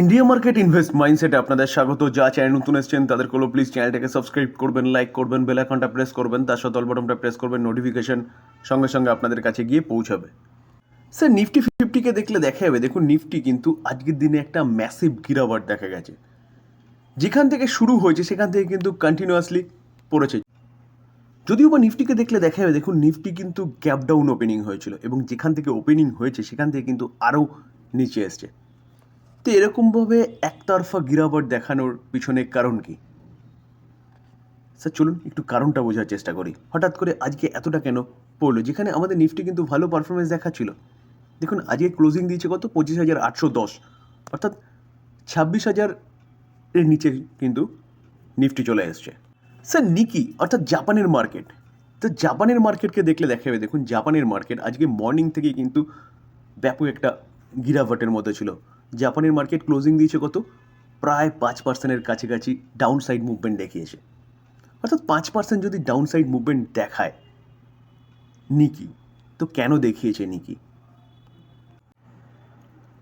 India market invest মাইন্ডসেটে আপনাদের স্বাগত। যা চ্যানেল নতুন এসছেন তাদের কোনো প্লিজ চ্যানেলটাকে সাবস্ক্রাইব করবেন লাইক করবেন বেল আইকনটা প্রেস করবেন, তার সাথে অল বটনটা প্রেস করবেন নোটিফিকেশন সঙ্গে সঙ্গে আপনাদের কাছে গিয়ে পৌঁছাবে। স্যার নিফটি ফিফটিকে দেখলে দেখা যাবে, দেখুন নিফটি কিন্তু আজকের দিনে একটা ম্যাসিভ গিরাওয়াট দেখা গেছে। যেখান থেকে শুরু হয়েছে, সেখান থেকে কিন্তু কন্টিনিউয়াসলি পড়েছে। যদিও বা নিফটিকে দেখলে দেখা যাবে, দেখুন নিফটি কিন্তু গ্যাপ ডাউন ওপেনিং হয়েছিল এবং যেখান থেকে ওপেনিং হয়েছে, সেখান থেকে কিন্তু আরও নিচে এসছে। তো এরকমভাবে একতরফা গিরাবট দেখানোর পিছনে কারণ কি? স্যার, চলুন একটু কারণটা বোঝার চেষ্টা করি। হঠাৎ করে আজকে এতটা কেন পড়ল? যেখানে আমাদের নিফটি কিন্তু ভালো পারফরমেন্স দেখাচ্ছিল। দেখুন, আজকে ক্লোজিং দিয়েছে কত? পঁচিশ হাজার আটশো দশ। অর্থাৎ ছাব্বিশ হাজার এর নিচে কিন্তু নিফটি চলে এসছে। স্যার নিকি অর্থাৎ জাপানের মার্কেট তো জাপানের মার্কেটকে দেখলে দেখা যাবে, দেখুন, জাপানের মার্কেট আজকে মর্নিং থেকে কিন্তু ব্যাপক একটা গিরাভটের মধ্যে ছিল। জাপানের মার্কেট ক্লোজিং দিয়েছে কত? প্রায় পাঁচ পার্সেন্টের কাছাকাছি ডাউন সাইড মুভমেন্ট দেখিয়েছে। অর্থাৎ পাঁচ পার্সেন্ট যদি ডাউন সাইড মুভমেন্ট দেখায়, নিকি, তো কেন দেখিয়েছে নিকি?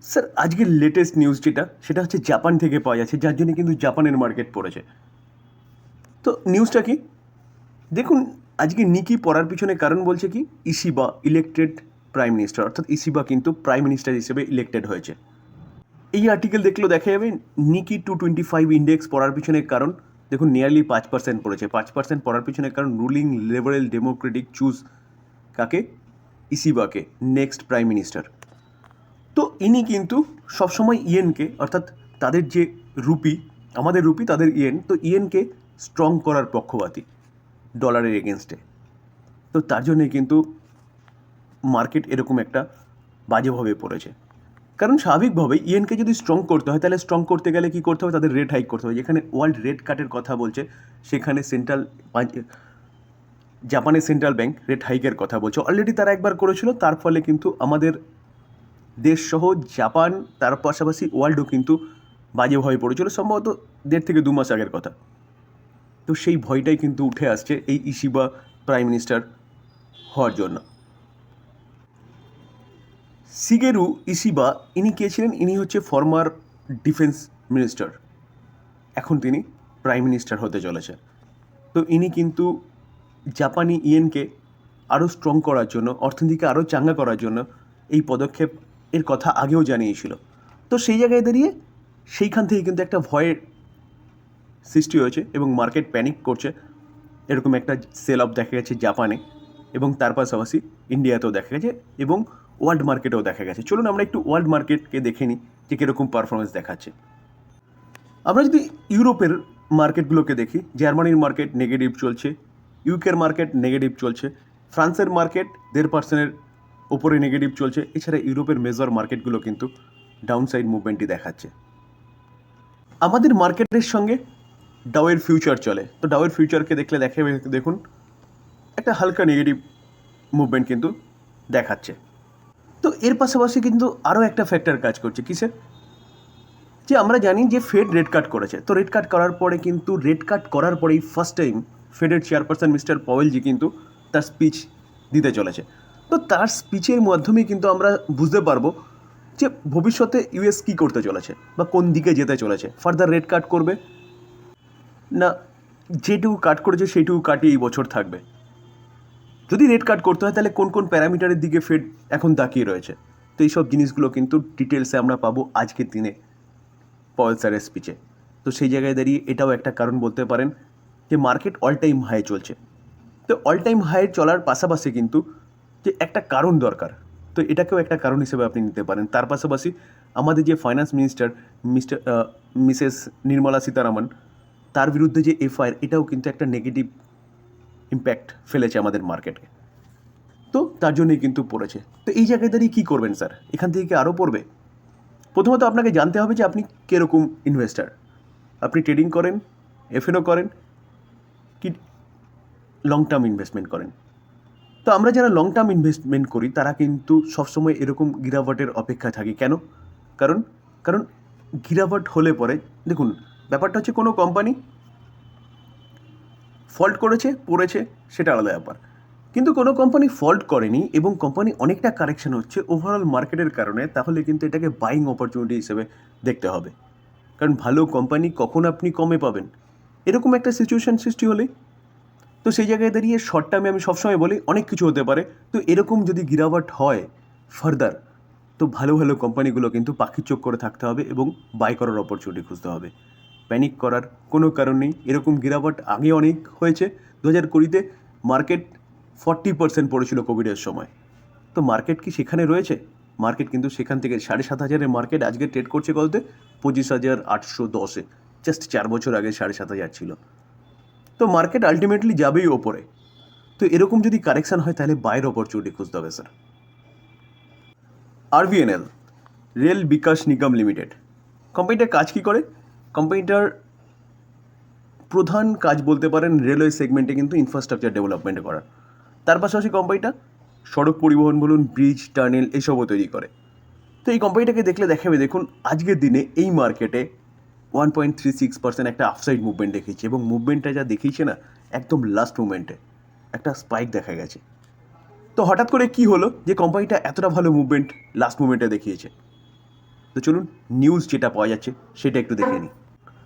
স্যার, আজকের লেটেস্ট নিউজ যেটা, সেটা হচ্ছে জাপান থেকে পাওয়া যাচ্ছে, যার জন্য কিন্তু জাপানের মার্কেট পড়েছে। তো নিউজটা কি? দেখুন, আজকে নিকি পড়ার পিছনে কারণ বলছে কি? ইসিবা ইলেক্টেড প্রাইম মিনিস্টার অর্থাৎ ইসিবা কিন্তু প্রাইম মিনিস্টার হিসেবে ইলেক্টেড হয়েছে। এই আর্টিকেল দেখলেও দেখা যাবে Nikkei two twenty five index পড়ার পিছনে কারণ, দেখুন নিয়ারলি পাঁচ পার্সেন্ট পড়েছে। পাঁচ পার্সেন্ট পড়ার পিছনে কারণ রুলিং লিবারেল ডেমোক্রেটিক চুজ কাকে? ইসিবাকে নেক্সট প্রাইম মিনিস্টার তো ইনি কিন্তু সবসময় ইয়েনকে, অর্থাৎ তাদের যে রুপি, আমাদের রুপি, তাদের ইয়েন, তো ইয়েনকে স্ট্রং করার পক্ষপাতী ডলারের এগেনস্টে তো তার জন্যে কিন্তু মার্কেট এরকম একটা বাজেভাবে পড়েছে। কারণ স্বাভাবিকভাবেই ইয়েনকে যদি স্ট্রং করতে হয়, তাহলে স্ট্রং করতে গেলে কী করতে হবে? তাদের রেট হাইক করতে হবে। যেখানে ওয়ার্ল্ড রেট কাটের কথা বলছে, সেখানে সেন্ট্রাল জাপানের সেন্ট্রাল ব্যাংক রেট হাইকের কথা বলছে। অলরেডি তারা একবার করেছিল, তার ফলে কিন্তু আমাদের দেশসহ জাপান তার পাশাপাশি ওয়ার্ল্ডও কিন্তু বাজেভাবে পড়েছিল, সম্ভবত দেড় থেকে দু মাস আগের কথা। তো সেই ভয়টাই কিন্তু উঠে আসছে এই ইসিবা প্রাইম মিনিস্টার হওয়ার জন্য। সিগেরু ইসিবা ইনি কে ছিলেন? ইনি হচ্ছে ফর্মার ডিফেন্স মিনিস্টার এখন তিনি প্রাইম মিনিস্টার হতে চলেছেন। তো ইনি কিন্তু জাপানি ইয়েনকে আরও স্ট্রং করার জন্য, অর্থনীতিকে আরও চাঙ্গা করার জন্য এই পদক্ষেপ এর কথা আগেও জানিয়েছিল। তো সেই জায়গায় দাঁড়িয়ে সেইখান থেকে কিন্তু একটা ভয়ের সৃষ্টি হয়েছে এবং মার্কেট প্যানিক করছে। এরকম একটা সেল অফ দেখা গেছে জাপানে এবং তার পাশাপাশি ইন্ডিয়াতেও দেখা গেছে এবং ওয়ার্ল্ড মার্কেটেও দেখা গেছে। চলুন আমরা একটু ওয়ার্ল্ড মার্কেটকে দেখে নিই যে কীরকম পারফরমেন্স দেখাচ্ছে। আমরা যদি ইউরোপের মার্কেটগুলোকে দেখি, জার্মানির মার্কেট নেগেটিভ চলছে ইউকের মার্কেট নেগেটিভ চলছে, ফ্রান্সের মার্কেট দেড় পার্সেন্টের ওপরে নেগেটিভ চলছে, এছাড়া ইউরোপের মেজর মার্কেটগুলো কিন্তু ডাউন সাইড মুভমেন্টই দেখাচ্ছে। আমাদের মার্কেটের সঙ্গে ডাওয়ের ফিউচার চলে। তো ডাওয়ের ফিউচারকে দেখলে দেখে দেখুন, একটা হালকা নেগেটিভ মুভমেন্ট কিন্তু দেখাচ্ছে। তো এর পাশাপাশি কিন্তু আরও একটা ফ্যাক্টর কাজ করছে। কিসের? যে আমরা জানি যে ফেড রেড কাট করেছে। তো রেড কাট করার পরে কিন্তু রেড কাট করার পরেই ফার্স্ট টাইম ফেডের চেয়ারপারসন মিস্টার পওয়েলজি কিন্তু তার স্পিচ দিতে চলেছে। তো তার স্পিচের মাধ্যমে কিন্তু আমরা বুঝতে পারব যে ভবিষ্যতে ইউএস কী করতে চলেছে বা কোন দিকে যেতে চলেছে। ফার্দার রেড কাট করবে? না, যেটুকু কাট করেছে সেইটুকু কাটিয়ে এই বছর থাকবে। যদি রেড কাট করতে হয়, তাহলে কোন কোন প্যারামিটারের দিকে ফেড এখন তাকিয়ে রয়েছে? তো এইসব জিনিসগুলো কিন্তু ডিটেলসে আমরা পাবো আজকের দিনে পয়েল স্যারের স্পিচে তো সেই জায়গায় দাঁড়িয়ে এটাও একটা কারণ বলতে পারেন যে মার্কেট অল টাইম হাই চলছে। তো অল টাইম হাই চলার পাশাপাশি কিন্তু যে একটা কারণ দরকার, তো এটাকেও একটা কারণ হিসেবে আপনি নিতে পারেন। তার পাশাপাশি আমাদের যে finance minister mister Mrs Nirmala Sitharaman, তার বিরুদ্ধে যে এফআইআর এটাও কিন্তু একটা নেগেটিভ ইম্প্যাক্ট ফেলেছে আমাদের মার্কেটে তো তার জন্যই কিন্তু পড়েছে। তো এই জায়গায় দাঁড়িয়ে কী করবেন স্যার এখান থেকে কি আরও পড়বে? প্রথমত আপনাকে জানতে হবে যে আপনি কীরকম ইনভেস্টার আপনি ট্রেডিং করেন এফএনও করেন, কি লং টার্ম ইনভেস্টমেন্ট করেন। তো আমরা যারা লং টার্ম ইনভেস্টমেন্ট করি, তারা কিন্তু সবসময় এরকম গিরাবটের অপেক্ষায় থাকি। কেন? কারণ কারণ গিরাবট হলে পরে, দেখুন, ব্যাপারটা হচ্ছে কোনো কোম্পানি ফল্ট করেছে, পড়েছে, সেটা আলাদা ব্যাপার। কিন্তু কোনো কোম্পানি ফল্ট করেনি এবং কোম্পানি অনেকটা কারেকশন হচ্ছে ওভারঅল মার্কেটের কারণে, তাহলে কিন্তু এটাকে বাইং অপরচুনিটি হিসেবে দেখতে হবে। কারণ ভালো কোম্পানি কখন আপনি কমে পাবেন? এরকম একটা সিচুয়েশান সৃষ্টি হলে তো সেই জায়গায় দাঁড়িয়ে শর্ট টার্মে আমি সবসময় বলি, অনেক কিছু হতে পারে। তো এরকম যদি গিরাওয়াট হয় ফার্দার তো ভালো ভালো কোম্পানিগুলো কিন্তু পাখির চোখ করে থাকতে হবে এবং বাই করার অপরচুনিটি খুঁজতে হবে। প্যানিক করার কোনো কারণ নেই। এরকম গিরাওয়াট আগে অনেক হয়েছে। দু হাজার কুড়িতে মার্কেট ফর্টি পার্সেন্ট পড়েছিল কোভিডের সময়। তো মার্কেট কি সেখানে রয়েছে? মার্কেট কিন্তু সেখান থেকে সাড়ে সাত হাজারের মার্কেট আজকে ট্রেড করছে কততে পঁচিশ হাজার আটশো দশে। জাস্ট চার বছর আগে সাড়ে সাত হাজার ছিল। তো মার্কেট আলটিমেটলি যাবেই ওপরে। তো এরকম যদি কারেকশন হয় তাহলে বাইরের অপরচুনিটি খুঁজতে হবে sir RVNL rail Vikas Nigam limited কোম্পানিটা কাজ কী করে? কোম্পানিটার প্রধান কাজ বলতে পারেন রেলওয়ে সেগমেন্টে কিন্তু ইনফ্রাস্ট্রাকচার ডেভেলপমেন্ট করা। তার পাশাপাশি কোম্পানিটা সড়ক পরিবহন বলুন ব্রিজ টানেল এসবও তৈরি করে। তো এই কোম্পানিটাকে দেখলে দেখাবে, দেখুন, আজকের দিনে এই মার্কেটে one point three six percent একটা আফসাইড মুভমেন্ট দেখিয়েছে এবং মুভমেন্টটা যা দেখিয়েছে না, একদম লাস্ট মুভমেন্টে একটা স্পাইক দেখা গেছে। তো হঠাৎ করে কি হলো যে কোম্পানিটা এতটা ভালো মুভমেন্ট লাস্ট মুভমেন্টে দেখিয়েছে? তো চলুন নিউজ যেটা পাওয়া যাচ্ছে সেটা একটু দেখে নিই।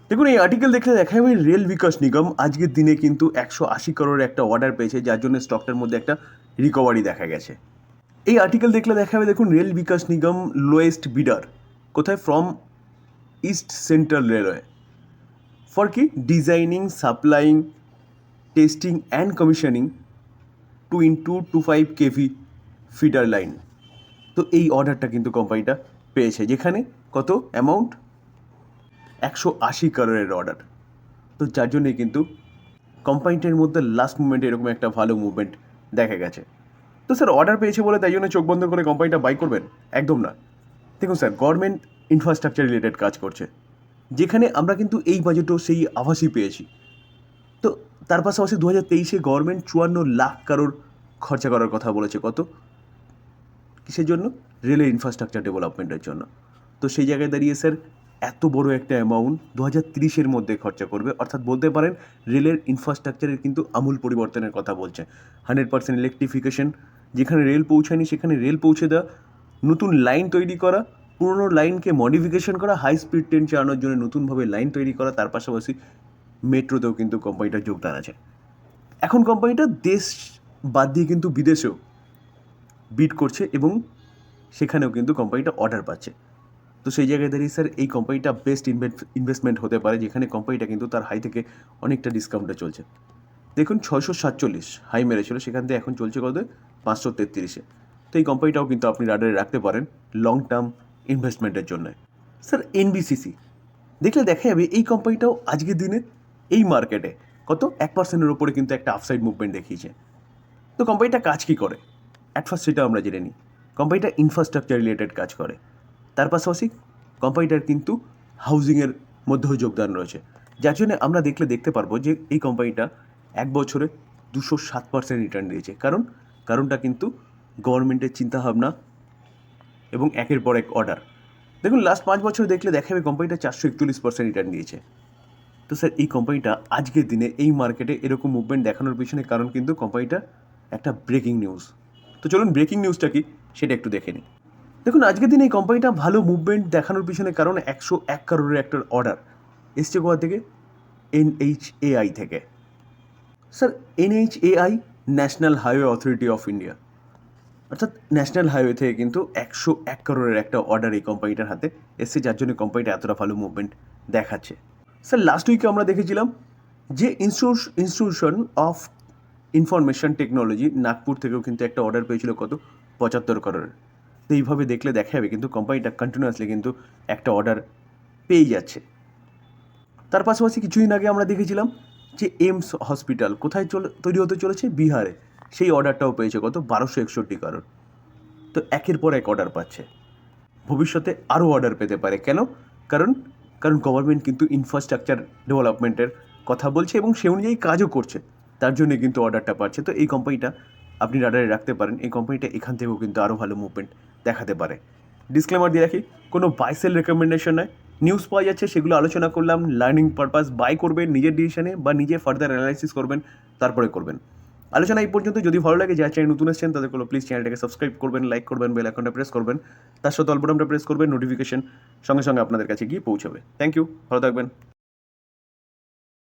দেখুন, এই আর্টিকেল দেখলে দেখা যাবে রেল বিকাশ নিগম আজকের দিনে কিন্তু একশো আশি করোড়ের একটা অর্ডার পেয়েছে, যার জন্য স্টকটার মধ্যে একটা রিকভারি দেখা গেছে। এই আর্টিকেল দেখলে দেখা যাবে দেখুন রেল বিকাশ নিগম লোয়েস্ট বিডার কোথায়? From East Central Railway for কি? Designing supplying testing and commissioning two into two five KV feeder line তো এই অর্ডারটা কিন্তু কোম্পানিটা পেয়েছে, যেখানে কত? অ্যামাউন্ট একশো আশি কারোরের অর্ডার তো যার জন্যই কিন্তু কোম্পানিটার মধ্যে লাস্ট মুভমেন্টে এরকম একটা ভালো মুভমেন্ট দেখা গেছে। তো স্যার অর্ডার পেয়েছে বলে তাই জন্য চোখ বন্ধ করে কোম্পানিটা বাই করবেন? একদম না। দেখুন স্যার গভর্নমেন্ট ইনফ্রাস্ট্রাকচার রিলেটেড কাজ করছে। যেখানে আমরা কিন্তু এই বাজেটও সেই আভাসই পেয়েছি। তো তার পাশাপাশি দু হাজার তেইশে গভর্নমেন্ট চুয়ান্ন লাখ কারোর খরচা করার কথা বলেছে। কত? কিসের জন্য? রেলের ইনফ্রাস্ট্রাকচার ডেভেলপমেন্টের জন্য। তো সেই জায়গায় দাঁড়িয়ে স্যার এত বড় একটা অ্যামাউন্ট দু হাজার তিরিশের মধ্যে খরচা করবে। অর্থাৎ বলতে পারেন, রেলের ইনফ্রাস্ট্রাকচারের কিন্তু আমূল পরিবর্তনের কথা বলছে। হান্ড্রেড পার্সেন্ট ইলেকট্রিফিকেশন যেখানে রেল পৌঁছায়নি, সেখানে রেল পৌঁছে দেওয়া, নতুন লাইন তৈরি করা, পুরনো লাইনকে মডিফিকেশন করা হাই স্পিড ট্রেন চালানোর জন্য নতুনভাবে লাইন তৈরি করা, তার পাশাপাশি মেট্রোতেও কিন্তু কোম্পানিটার যোগদান আছে। এখন কোম্পানিটা দেশ বাদ দিয়ে কিন্তু বিদেশেও বিট করছে এবং সেখানেও কিন্তু কোম্পানিটা অর্ডার পাচ্ছে। তো সেই জায়গায় দাঁড়িয়ে স্যার এই কোম্পানিটা বেস্ট ইনভেস্টমেন্ট হতে পারে, যেখানে কোম্পানিটা কিন্তু তার হাই থেকে অনেকটা ডিসকাউন্টে চলছে। দেখুন, ছয়শো সাতচল্লিশ হাই মেরেছিল, সেখান থেকে এখন চলছে কত? পাঁচশো তেত্রিশে। তো এই কোম্পানিটাও কিন্তু আপনি রাডারে রাখতে পারেন লং টার্ম ইনভেস্টমেন্টের জন্য। স্যার এনবিসিসি দেখলে দেখা যাবে এই কোম্পানিটাও আজকের দিনে এই মার্কেটে কত? এক পার্সেন্টের ওপরে কিন্তু একটা আফসাইড মুভমেন্ট দেখিয়েছে। তো কোম্পানিটা কাজ কী করে? অ্যাট ফার্স্ট সেটা আমরা জেনে নিই। কোম্পানিটা ইনফ্রাস্ট্রাকচার রিলেটেড কাজ করে। তার পাশাপাশি কোম্পানিটার কিন্তু হাউজিংয়ের মধ্যেও যোগদান রয়েছে। যার জন্য আমরা দেখলে দেখতে পারব যে এই কোম্পানিটা এক বছরে দুশো সাত পার্সেন্ট রিটার্ন দিয়েছে। কারণ, কারণটা কিন্তু গভর্নমেন্টের চিন্তাভাবনা এবং একের পর এক অর্ডার দেখুন লাস্ট পাঁচ বছর দেখলে দেখা যাবে কোম্পানিটা চারশো একচল্লিশ পার্সেন্ট রিটার্ন দিয়েছে। তো স্যার এই কোম্পানিটা আজকের দিনে এই মার্কেটে এরকম মুভমেন্ট দেখানোর পিছনে কারণ কিন্তু কোম্পানিটা একটা ব্রেকিং নিউজ তো চলুন ব্রেকিং নিউজটা কি সেটা একটু দেখে নিই। দেখুন, আজকের দিনে এই কোম্পানিটা ভালো মুভমেন্ট দেখানোর পিছনে কারণ একশো এক কারোরের একটা অর্ডার এসছে কোথা থেকে এনএইচএআই থেকে। Sir NHAI National Highway Authority of India অর্থাৎ ন্যাশনাল হাইওয়ে থেকে কিন্তু একশো এক করোড়ের একটা অর্ডার এই কোম্পানিটার হাতে এসছে, যার জন্য কোম্পানিটা এতটা ভালো মুভমেন্ট দেখাচ্ছে। স্যার লাস্ট উইকে আমরা দেখেছিলাম যে Institution of Information Technology Nagpur থেকেও কিন্তু একটা অর্ডার পেয়েছিল কত? পঁচাত্তর করোড়ের তো এইভাবে দেখলে দেখা যাবে, কিন্তু কোম্পানিটা কন্টিনিউয়াসলি কিন্তু একটা অর্ডার পেয়ে যাচ্ছে। তার পাশাপাশি কিছুদিন আগে আমরা দেখেছিলাম যে এমস হসপিটাল কোথায় চলে, তৈরি হতে চলেছে? বিহারে। সেই অর্ডারটাও পেয়েছে কত? বারোশো একষট্টি কারণ। তো একের পর এক অর্ডার পাচ্ছে। ভবিষ্যতে আরও অর্ডার পেতে পারে। কেন? কারণ কারণ গভর্নমেন্ট কিন্তু ইনফ্রাস্ট্রাকচার ডেভেলপমেন্টের কথা বলছে এবং সে অনুযায়ী কাজও করছে। তার জন্য কিন্তু অর্ডারটা পাচ্ছে। তো এই কোম্পানিটা আপনি রাডারে রাখতে পারেন। এই কোম্পানিটা এখান থেকেও কিন্তু আরও ভালো মুভমেন্ট দেখাতে পারে। ডিসক্লেমার দিয়ে রাখি, কোনো বাইসেল রেকমেন্ডেশন নয়। নিউজ পাওয়া যাচ্ছে, সেগুলো আলোচনা করলাম লার্নিং পারপাস বাই করবেন, নিজের ডিসিশনে বা নিজে ফার্দার অ্যানালাইসিস করবেন, তারপরে করবেন। আলোচনা এই পর্যন্ত, যদি ভালো লাগে, যারা চ্যানেল নতুন এসেছেন তাদের প্লিজ চ্যানেলটাকে সাবস্ক্রাইব করবেন লাইক করবেন বেল আইকনটা প্রেস করবেন। তার সাথে অল্পটামটা প্রেস করবেন নোটিফিকেশন সঙ্গে সঙ্গে আপনাদের কাছে গিয়ে পৌঁছাবে। থ্যাংক ইউ ভালো থাকবেন।